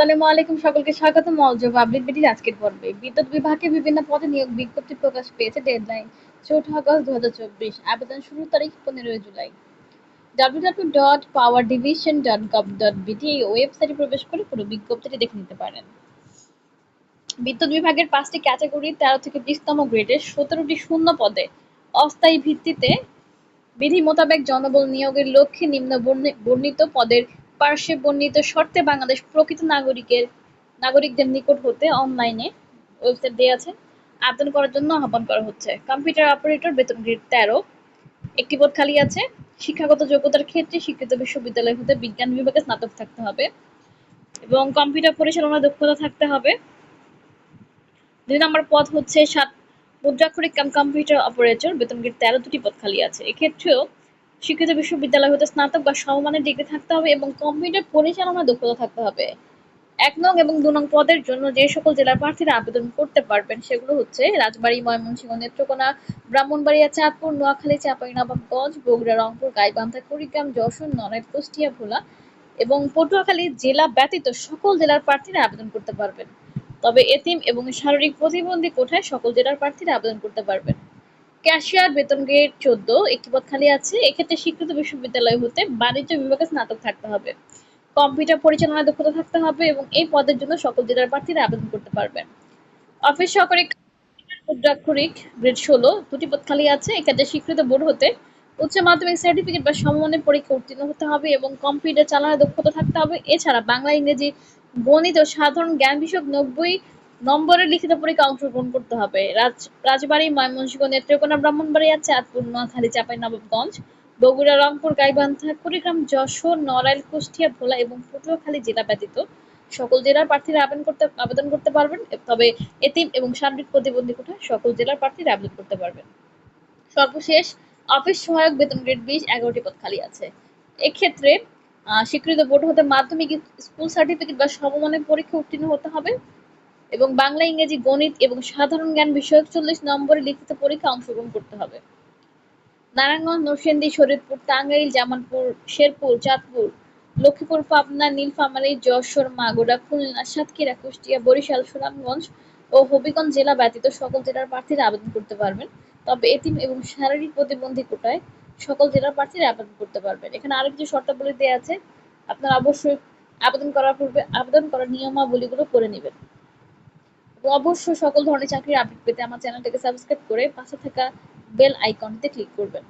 আসসালামু আলাইকুম, সকলকে স্বাগত মলজব আপডেট বিটির আজকের পর্বে। বিদ্যুৎ বিভাগে বিভিন্ন পদে নিয়োগ বিজ্ঞপ্তি প্রকাশ পেয়েছে ডেডলাইন আগস্ট দু হাজার চব্বিশ। আবেদন শুরুর তারিখ পনেরোই July. Dot power division dot gov dot BT এই ওয়েবসাইটে প্রবেশ করে পুরো বিজ্ঞপ্তিটি দেখে নিতে পারেন। বিদ্যুৎ বিভাগের পাঁচটি ক্যাটাগরি তেরো থেকে বিশতম গ্রেডের সতেরোটি শূন্য পদে অস্থায়ী ভিত্তিতে বিধি মোতাবেক জনবল নিয়োগের লক্ষ্যে নিম্ন বর্ণিত পদের পার্শ্বে বর্ণিত শর্তে বাংলাদেশ প্রকৃত নাগরিকের, নাগরিকদের নিকট হতে অনলাইনে ওয়েবসাইট দেওয়া আছে। আবেদন করার জন্য আহ্বান করা হচ্ছে। কম্পিউটার অপারেটর বেতন গ্রেড তেরো। একটি পদ খালি আছে। শিক্ষাগত যোগ্যতার ক্ষেত্রে স্বীকৃত বিশ্ববিদ্যালয় হতে বিজ্ঞান বিভাগে স্নাতক থাকতে হবে এবং কম্পিউটার পরিচালনা দক্ষতা থাকতে হবে। দুই নম্বর পদ হচ্ছে সাত, মুদ্রাক্ষরিক কাম কম্পিউটার অপারেটর বেতন গ্রেড তেরো, দুটি পদ খালি আছে। এক্ষেত্রেও স্বীকৃত বিশ্ববিদ্যালয় হতে স্নাতক বা সমমানের ডিগ্রি থাকতে হবে এবং কম্পিউটার পরিচালনা দক্ষতা থাকতে হবে। এক নং এবং দু নং পদের জন্য যে সকল জেলার প্রার্থীরা আবেদন করতে পারবেন সেগুলো হচ্ছে রাজবাড়ী, ময়মনসিংহ, নেত্রকোনা, ব্রাহ্মণবাড়িয়া, চাঁদপুর, নোয়াখালী চাঁপাইনবাবগঞ্জ বগুড়া, রংপুর, গাইবান্ধা, কুড়িগ্রাম, যশোর, নড়াইল, কুষ্টিয়া, ভোলা এবং পটুয়াখালী জেলা ব্যতীত সকল জেলার প্রার্থীরা আবেদন করতে পারবেন। তবে এতিম এবং শারীরিক প্রতিবন্ধী কোঠায় সকল জেলার প্রার্থীরা আবেদন করতে পারবেন। ক্যাশিয়ার বেতন গ্রেড চোদ্দ, একটি পদ খালি আছে। এক্ষেত্রে স্বীকৃত বিশ্ববিদ্যালয় হতে বাণিজ্য বিভাগে স্নাতক থাকতে হবে। কম্পিউটার পরিচালনায় দক্ষতা থাকতে হবে এবং এই পদের জন্য সকল জেলার প্রার্থীরা আবেদন করতে পারবেন। অফিস সহকারী মুদ্রাক্ষরিক গ্রেড ষোলো, দুটি পদ খালি আছে। এক্ষেত্রে স্বীকৃত বোর্ড হতে উচ্চ মাধ্যমিক সার্টিফিকেট বা সমমানের পরীক্ষা উত্তীর্ণ হতে হবে এবং কম্পিউটার চালানোর দক্ষতা থাকতে হবে। এছাড়া বাংলা, ইংরেজি, গণিত ও সাধারণ জ্ঞান বিষয়ক নব্বই নম্বরের লিখিত পরীক্ষা অংশগ্রহণ করতে হবে। রাজ, রাজবাড়ী, ময়মনসিংহ নেত্রকোনা ব্রাহ্মণবাড়িয়া চাঁদপুর নোয়াখালী, চাপাই, নবাবগঞ্জ, বগুড়া, রংপুর, গাইবান্ধা, কুড়িগ্রাম, যশোর, নড়াইল, কুষ্টিয়া ভোলা এবং পটুয়াখালী জেলা ব্যতীত সকল জেলার প্রার্থীরা আবেদন করতে আবেদন করতে পারবেন। তবে এতিম এবং শারীরিক প্রতিবন্ধী কোঠায় সকল জেলার প্রার্থীরা আবেদন করতে পারবেন। সর্বশেষ, অফিস সহায়ক বেতন গ্রেড বিশ, এগারোটি পদ খালি আছে। এক্ষেত্রে স্বীকৃত বোর্ড হতে মাধ্যমিক স্কুল সার্টিফিকেট বা সমমানের পরীক্ষা উত্তীর্ণ হতে হবে। এবং বাংলা, ইংরেজি, গণিত এবং সাধারণ জ্ঞান বিষয়ক চল্লিশ নম্বরে লিখিত পরীক্ষা অংশগ্রহণ করতে হবে। নারায়ণগঞ্জ, নরসিংদী, শরীরপুর, টাঙ্গাইল, জামালপুর, শেরপুর, চাঁদপুর, লক্ষ্মীপুর, পাবনা, নীলফামারী, যশোর, মাগুরা, খুলনা, সাতক্ষীরা, কুষ্টিয়া, বরিশাল, সুনামগঞ্জ ও হবিগঞ্জ জেলা ব্যতীত সকল জেলার প্রার্থীরা আবেদন করতে পারবেন। তবে এতিম এবং শারীরিক প্রতিবন্ধী কোটায় সকল জেলার প্রার্থীরা আবেদন করতে পারবেন। এখানে আরও কিছু শর্তাবলী দেওয়া আছে। আপনারা অবশ্যই আবেদন করার পূর্বে আবেদন করার নিয়মাবলীগুলো করে নেবেন। অবশ্যই সকল ধরনের চাকরির আপডেট পেতে আমার চ্যানেলটাকে সাবস্ক্রাইব করে পাশে থাকা বেল আইকনটিতে ক্লিক করবেন।